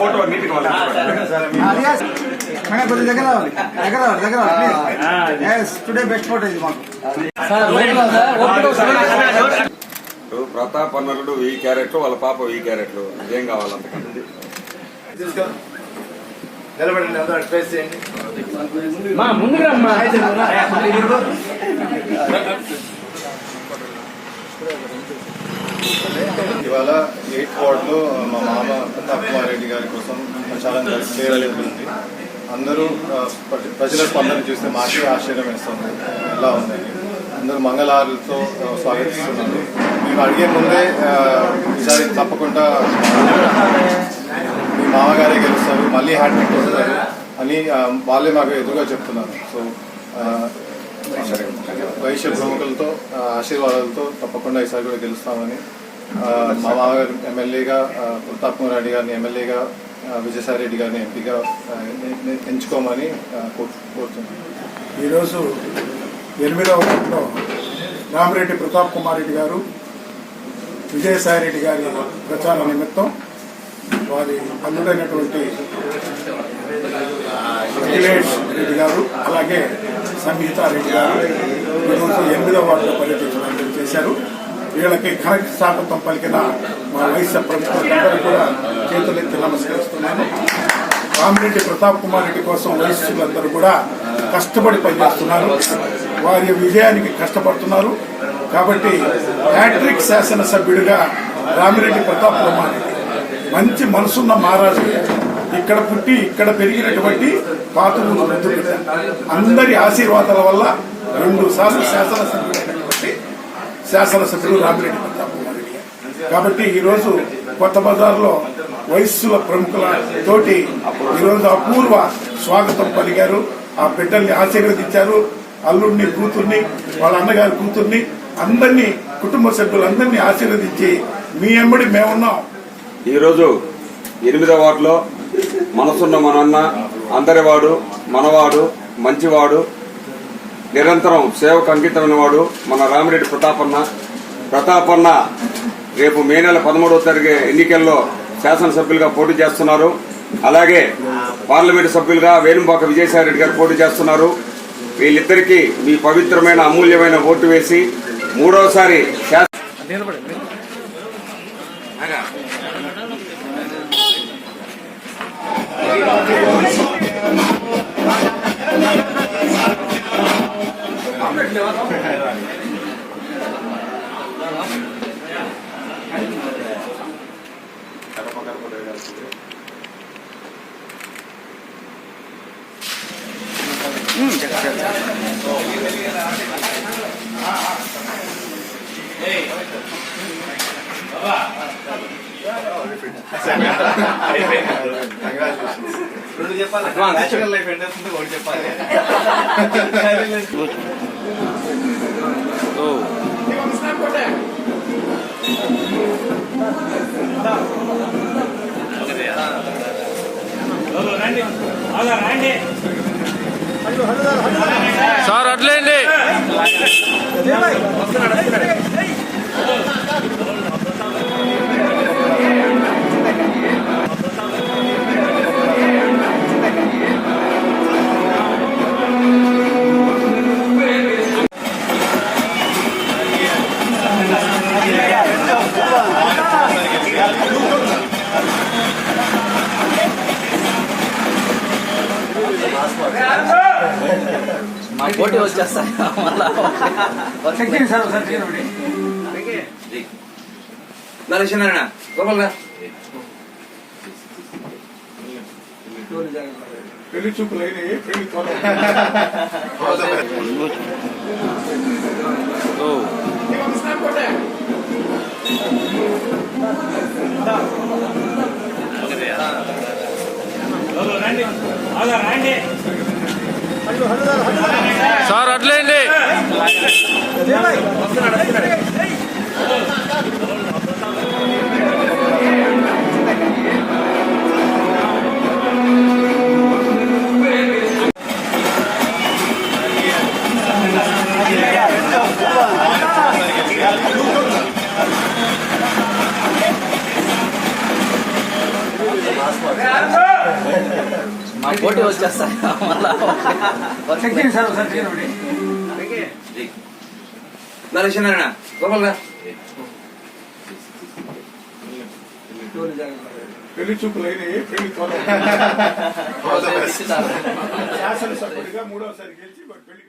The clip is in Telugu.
ఫోటో నీట్గా అలియాస్ దగ్గర రావాలి దగ్గర రావాలి దగ్గర రావాలి టుడే బెస్ట్ ఫోటో ఇది మాకు ప్రతాప్ అన్నరుడు వెయ్యి క్యారెట్లు వాళ్ళ పాప వెయ్యి క్యారెట్లు ఏం కావాలి అంతకంటే నిలబడండి అందరూ అడ్వైస్ చేయండి ఇవాళ ఎయిత్ వార్డ్లో మా మామ ప్రతాప్ గారి కోసం ప్రచారం చేయడం జరుగుతుంది అందరూ ప్ర- ప్రజల స్పందన చూస్తే మాకే ఆశ్చర్యం వేస్తుంది. ఎలా ఉందని అందరూ మంగళారులతో స్వాగతిస్తున్నారు. మేము అడిగే ముందే ఈసారి తప్పకుండా మీ మామగారే గెలుస్తారు మళ్ళీ హ్యాట్రిక్ వస్తారు అని వాళ్ళే మాకు ఎదురుగా చెప్తున్నారు. సో వైశ్య ప్రముఖులతో ఆశీర్వాదాలతో తప్పకుండా ఈసారి కూడా గెలుస్తామని మా మామగారు ఎమ్మెల్యేగా ప్రతాప్ కుమార్ రెడ్డి గారిని ఎమ్మెల్యేగా విజయసాయి రెడ్డి గారిని ఎంపీగా ఎంచుకోమని ఆ, కోరుతున్నాను ఈరోజు ఎనిమిదవ వార్డులో రామిరెడ్డి ప్రతాప్ కుమార్ రెడ్డి గారు విజయసాయి రెడ్డి గారి ప్రచార నిమిత్తం వారి అల్లుడైనటువంటి అఖిలేష్ రెడ్డి గారు అలాగే సంగీత రెడ్డి గారు ఈరోజు ఎనిమిదవ వార్డులో పర్యటించడం చేశారు. వీళ్ళకి కరెక్ట్ స్వాగతం పలికిన మా వైశ్య ప్రభుత్వం కూడా చేతులెత్తి నమస్కరిస్తున్నాను. రామిరెడ్డి ప్రతాప్ కుమార్ రెడ్డి కోసం వయస్సులందరూ కూడా కష్టపడి పనిచేస్తున్నారు. వారి విజయానికి కష్టపడుతున్నారు. కాబట్టి హ్యాట్రిక్ శాసనసభ్యుడిగా రామిరెడ్డి ప్రతాప్ కుమార్ మంచి మనసున్న మహారాజు. ఇక్కడ పుట్టి ఇక్కడ పెరిగినటువంటి పాతులు వృద్ధులు అందరి ఆశీర్వాదాల వల్ల రెండు సార్లు శాసనసభ్యుడైనటువంటి శాసనసభ్యులు రామిరెడ్డి ప్రతాప్ కాబట్టి ఈరోజు కొత్త బజార్లో వయస్సుల ప్రముఖుల తోటి ఈరోజు అపూర్వ స్వాగతం పలికారు. ఆ బిడ్డల్ని ఆశీర్వదించారు. అల్లుడిని కూతుర్ని వాళ్ళ అన్నగారి కూతుర్ని అందరినీ కుటుంబ సభ్యులందరినీ ఆశీర్వదించి మీ ఎమ్మడి మేమున్నాం. ఈరోజు ఎనిమిదో వార్డులో మనసున్న మనన్న అందరివాడు మనవాడు మంచివాడు నిరంతరం సేవకు అంకితమైన వాడు మన రామిరెడ్డి ప్రతాపన్న. ప్రతాపన్న రేపు మే నెల పదమూడవ తారీఖు ఎన్నికల్లో శాసనసభ్యులుగా పోటీ చేస్తున్నారు. అలాగే పార్లమెంటు సభ్యులుగా వేణుంబాక విజయసాయిరెడ్డి గారు పోటీ చేస్తున్నారు. వీళ్ళిద్దరికీ మీ పవిత్రమైన అమూల్యమైన ఓటు వేసి మూడవసారి శాసన రెండు చెప్పాలి. నేచురల్ లైఫ్ ఎండ్ అవుతుంది ఒకటి చెప్పాలి. సార్ అట్లేండి. పోటీ వచ్చేస్తాయి మళ్ళా చెక్ చేయండి సార్ ఒకసారి తీయండి. నరేష్ గోపాల్ పెళ్ళి చూపులైన పెళ్ళి త్వర సార్ అట్లేండి Gracias. మా పోటీ వచ్చేస్తాయి. నరేషనారాయణ గోపాల్ పెళ్ళి చూపులు అయినాయి పెళ్ళి శాసనసభ్యుడిగా మూడోసారి గెలిచి పెళ్ళి